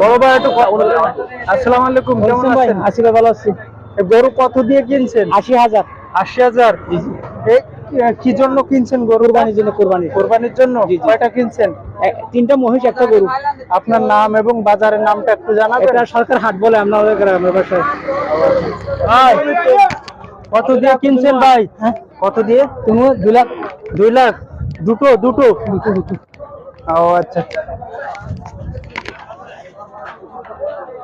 বড় ভাই একটু আসসালামু আলাইকুম কেমন আছেন? আশি ভাই ভালো আছি। গরু কত দিয়ে কিনছেন? আশি হাজার। আশি হাজার? কি- জন্য কিনছেন গরু কোরবানির জন্য কোরবানি কোরবানির জন্য। কয়টা কিনছেন? তিনটা মহিষ একটা গরু। আপনার নাম এবং বাজারের নামটা একটু জানাবেন? এটা সরকার হাট বলে আপনাদের গ্রামের বাসায়। কত দিয়ে কিনছেন ভাই? হ্যাঁ? কত দিয়ে? তুমি দুই লাখ। দুই লাখ? দুটো দুটো। ও আচ্ছা না বলে কেমন শুনব এ,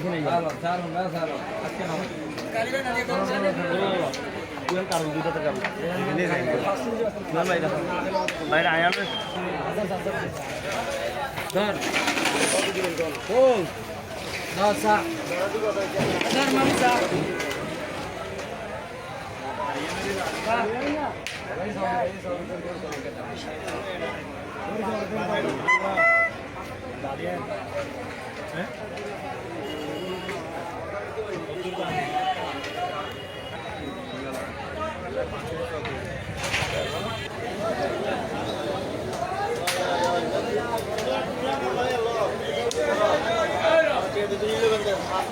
তুলে আর ওজন দিলে তুই ওজন পুয়ের কারণ দুইটাতে যাবো এখানেই যাই না ভাই দেখো ভাইরা আয় আমি ধর কোন ধর সা ধর মামি সা দাঁড়িয়ে হ্যাঁ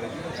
Gracias.